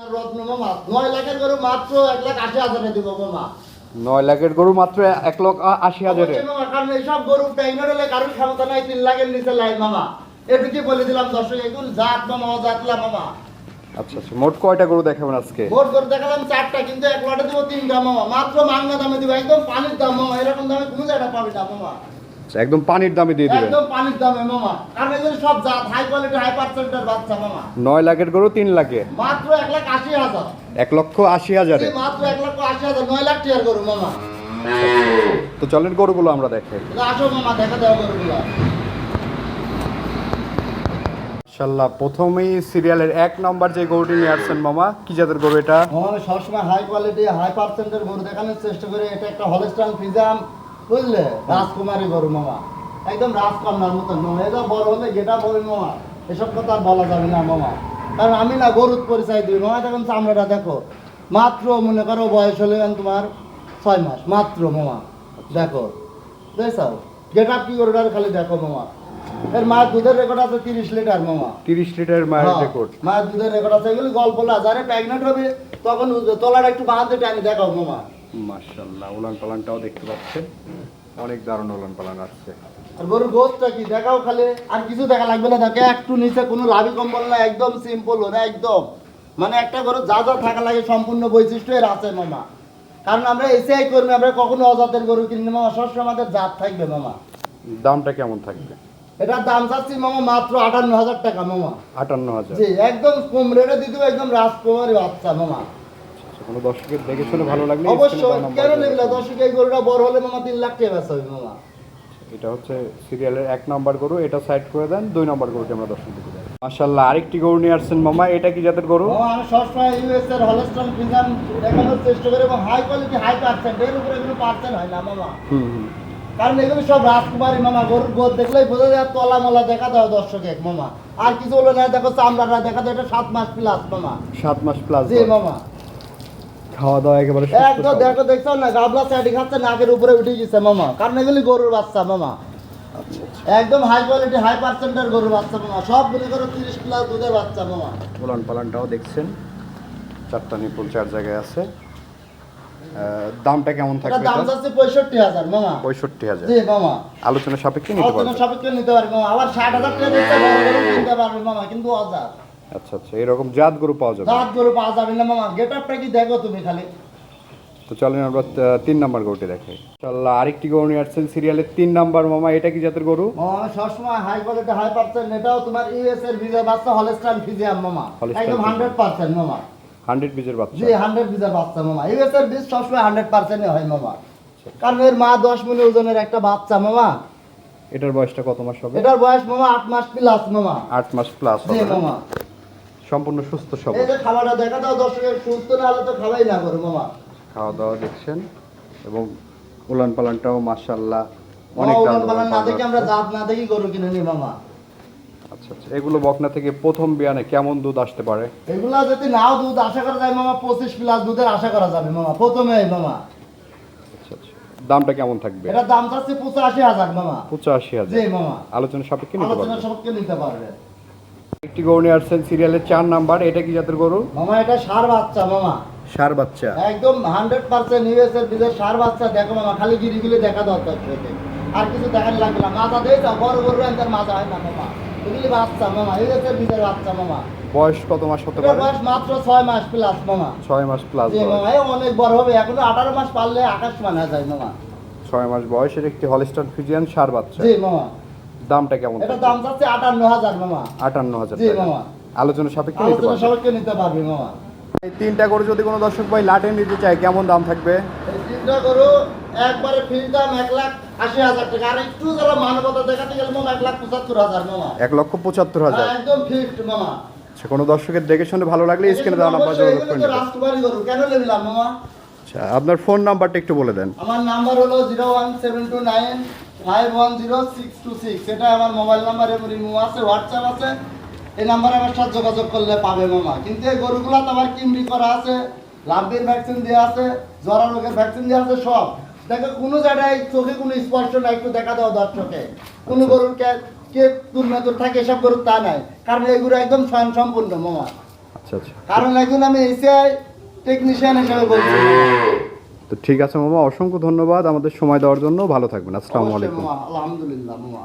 রত্ন মামা নয় লাখের গরু মাত্র এক লাখ আশি হাজারে দিব মামা নয় লাখের গরু মাত্র এক লক্ষ আশি হাজারে। কারণ এইসব গরু প্রেগনেন্ট হলে কারোর ক্ষমতা নাই তিন লাখের নিচে লাই মামা। এটুকুই বলে দিলাম দর্শক এগুলো জাত মামা অজাতলা মামা। আচ্ছা আচ্ছা মোট কয়টা গরু দেখাবেন আজকে? ভোট করে দেখালাম চারটা কিন্তু এক লটে দিব তিনটা মামা। মাত্র মাংনা দামে দিব একদম পানির দাম মামা এরকম দামে কোনো জায়গা পাবি না মামা। একদম পানির দামে দিয়ে দিবেন। একদম পানির দামে মামা। কারণ এগুলো সব জাত হাই কোয়ালিটি হাই পার্সেন্টের বাচ্চা মামা। নয় লাখের গরু তিন লাখে। মাত্র এক লাখ আশি হাজার। এক লক্ষ আশি হাজারে। এই মাত্র এক লক্ষ আশি হাজার নয় লাখ টিয়ার গরু মামা। তো চলেন গরুগুলো আমরা দেখাই। আসো মামা দেখা দেওয়া গরুগুলা। প্রথমেই সিরিয়ালের এক নম্বর যে গরুটি নিয়ে আসছেন মামা কি জাতের গরু এটা? মামা সবসময় হাই কোয়ালিটি হাই পার্সেন্টের গরু দেখানোর চেষ্টা করি। এটা একটা হলস্টান ফিজাম। বুঝলে? রাজকুমারী গরু মামা। একদম রাজকন্যার মতন মামা। এটা বড় হলে যেটা বড় মামা। এসব কথা বলা যাবে না মামা। কারণ আমি না গরুর পরিচয় দিই। মামা দেখুন চামড়াটা দেখো। মাত্র মনে করো বয়স হলে তোমার ছয় মাস। মাত্র মামা। দেখো। দেখছ গেট আপ কি গরুটার খালি দেখো মামা। এর মায়ের দুধের রেকর্ড আছে তিরিশ লিটার মামা। তিরিশ লিটার মায়ের হ্যাঁ, রেকর্ড মায়ের দুধের রেকর্ড আছে। এগুলি গল্প না। যারা প্রেগনেন্ট হবে তখন তলাটা একটু বাঁধতে টানি দেখাও মামা। উলান পালানটাও দেখতে পাচ্ছেন। অনেক দারুণ উলান পালান আসছে। আর গরুর কি? দেখাও খালি। আর কিছু দেখা লাগবে না দেখে একটু নিচে কোনো লাভি কম্বল না একদম সিম্পল একদম। মানে একটা গরু যা যা থাকা লাগে সম্পূর্ণ বৈশিষ্ট্য এর আছে মামা। কারণ আমরা এসিআই কর্মী আমরা কখনো অজাতের গরু কিনি মামা। সবসময় আমাদের জাত থাকবে মামা। দামটা কেমন থাকবে? এটার দাম চাচ্ছি মামা মাত্র আটান্ন হাজার টাকা মামা। আটান্ন হাজার। জি একদম কম রেটে দিতে একদম রাজকুমারী বাচ্চা মামা। কোনো দর্শকের দেখে শুনে ভালো লাগলে অবশ্যই কেন number নেবে না দর্শক এই গরুটা বড় হলে মামা তিন লাখ টাকা বেচা হবে মামা। এটা হচ্ছে সিরিয়ালের এক নাম্বার গরু এটা সাইড করে দেন দুই নাম্বার গরুটি আমরা দর্শক দিতে মাশাল্লাহ আরেকটি গরু নিয়ে আসছেন মামা এটা কি জাতের গরু? আমি সবসময় ইউএস এর হলস্টন দেখানোর চেষ্টা করি এবং হাই কোয়ালিটি হাই পার্সেন্ট এর উপরে কোনো পার্সেন্ট হয় না মামা। হুম হুম। কারণ এগুলো সব রাজকুমারী মামা গরুর গোদ দেখলেই বোঝা যায় তলা মলা দেখা দাও দর্শক এক মামা। আর কিছু হলো না দেখো চামড়াটা দেখা দাও এটা সাত মাস প্লাস মামা। সাত মাস প্লাস জি মামা। খাওয়া দাওয়া একেবারে একদম। দেখো দেখছ না? গাবলা সাইডে খাচ্ছে নাকের উপরে উঠে গেছে মামা। কারণ এগুলি গরুর বাচ্চা মামা। একদম হাই কোয়ালিটি হাই পার্সেন্টের গরুর বাচ্চা মামা। সব মনে করো তিরিশ প্লাস দুধের বাচ্চা মামা। উলান পালানটাও দেখছেন। চারটা নিপুল চার জায়গায় আছে। দামটা কেমন থাকবে দাম? যাচ্ছে পঁয়ষট্টি হাজার মামা। পঁয়ষট্টি হাজার। জি মামা। আলোচনা সাপেক্ষে নিতে আলোচনা পারবে। সাপেক্ষে নিতে পারবে মামা। আবার ষাট হাজার টাকা দিতে পারবে মামা কিন্তু অজাত। আচ্ছা আচ্ছা এরকম জাত গরু পাওয়া যাবে। দাঁত গরু পাওয়া যাবে না মামা গেট আপটা কি দেখো তুমি খালি? তো চলেন আমরা তিন নাম্বার গরুটি ইনশাল্লাহ আরেকটি গরু নিয়ে আসছেন সিরিয়ালের তিন নাম্বার মামা এটা কি জাতের গরু? মামা সবসময় হাই কোয়ালিটি হাই পার্সেন্ট এটাও তোমার ইউএস এর ভিজা বাচ্চা হলস্টাইন ফিজিয়াম মামা। একদম হান্ড্রেড পার্সেন্ট মামা। হান্ড্রেড বীজের বাচ্চা। জি হান্ড্রেড বাচ্চা মামা। ইউএস এর বীজ সবসময় হান্ড্রেড পার্সেন্টই হয় মামা। কারণ এর মা দশ মিলি ওজনের একটা বাচ্চা মামা। এটার বয়সটা কত মাস হবে? এটার বয়স মামা আট মাস প্লাস মামা। আট মাস প্লাস জি মামা। সম্পূর্ণ সুস্থ সবল। এই যে খাবারটা দেখা দাও দর্শকের সুস্থ না হলে তো খাবাই না করো মামা। খাওয়া দাওয়া দেখছেন এবং উলান পালানটাও অনেক উলান পালান না দেখে আমরা। জাত না দেখি গরু কিনে নি মামা। আচ্ছা আচ্ছা এগুলো বকনা থেকে প্রথম বিয়ানে কেমন দুধ আসতে পারে? এগুলা যদি নাও দুধ আশা করা যায় মামা পঁচিশ প্লাস দুধের আশা করা যাবে মামা প্রথমে মামা। আচ্ছা আচ্ছা দামটা কেমন থাকবে? এটা দাম চাচ্ছি পঁচাশি হাজার মামা। পঁচাশি জি হাজার মামা। আলোচনা সাপেক্ষে নিতে আলোচনা পারবে। সবকে নিতে পারবে। একটি গরু নিয়ে আসছেন সিরিয়ালের চার নাম্বার এটা কি জাতের গরু? মামা এটা সার বাচ্চা মামা। সার বাচ্চা। একদম হান্ড্রেড পার্সেন্ট ইউএস এর বিদেশ সার বাচ্চা দেখো মামা খালি গিরিগুলি দেখা দরকার। আর কিছু দেখার লাগবে না। মাজা দেয় না বড় বড় রেঞ্জের মাজা হয় না মামা। এগুলি বাচ্চা মামা ইউএস এর বিদেশ বাচ্চা মামা। বয়স কত মাস হতে পারে? বয়স মাত্র ছয় মাস প্লাস মামা। ছয় মাস প্লাস জি মামা এ অনেক বড় হবে। এখনও আঠারো মাস পারলে আকাশ মানা যায় মামা। ছয় মাস বয়সের একটি হলিস্টার ফিজিয়ান সার বাচ্চা। জি মামা। দামটা কেমন এটা দাম যাচ্ছে 58000 মামা। 58000 জি মামা। আলোচনা সাপেক্ষে নিতে পারবে। আলোচনা সাপেক্ষে নিতে পারবে মামা। এই তিনটা গরু যদি কোনো দর্শক ভাই লাটে নিতে চায় কেমন দাম থাকবে? এই তিনটা গরু একবারে ফিল দাম 1 লাখ 80000 টাকা। আর একটু যারা মানবতা দেখাতে গেল মামা 1 লাখ 75000 মামা। 1 লক্ষ 75000 হ্যাঁ, একদম ফিক্সড মামা। আচ্ছা কোনো দর্শকের দেখে শুনে ভালো লাগলে স্ক্রিনে দেওয়া নাম্বার যোগাযোগ করে নেবেন। রাজকুমারী গরু। কেন নিলাম মামা? আচ্ছা আপনার ফোন নাম্বারটা একটু বলে দেন। আমার নাম্বার হলো 01729 five one zero six two six এটা আমার মোবাইল নাম্বার এবং রিমু আছে হোয়াটসঅ্যাপ আছে। এই নাম্বারে আমার সাথে যোগাযোগ করলে পাবে মামা। কিন্তু এই গরুগুলো তো আমার কিমরি করা আছে লাম্বির ভ্যাকসিন দেওয়া আছে জ্বরা রোগের ভ্যাকসিন দেওয়া আছে সব। দেখো কোনো জায়গায় চোখে কোনো স্পষ্ট না একটু দেখা দাও দর্শকে। কোনো গরুর কে কে দুর্নাতুর থাকে এসব গরুর তা নাই। কারণ এই গরু একদম স্বয়ং সম্পূর্ণ মামা। আচ্ছা আচ্ছা। কারণ এখন আমি এসিআই টেকনিশিয়ান হিসেবে বলছি। তো ঠিক আছে মামা। অসংখ্য ধন্যবাদ আমাদের সময় দেওয়ার জন্য। ভালো থাকবেন। আসসালামু আলাইকুম। আলহামদুলিল্লাহ মামা।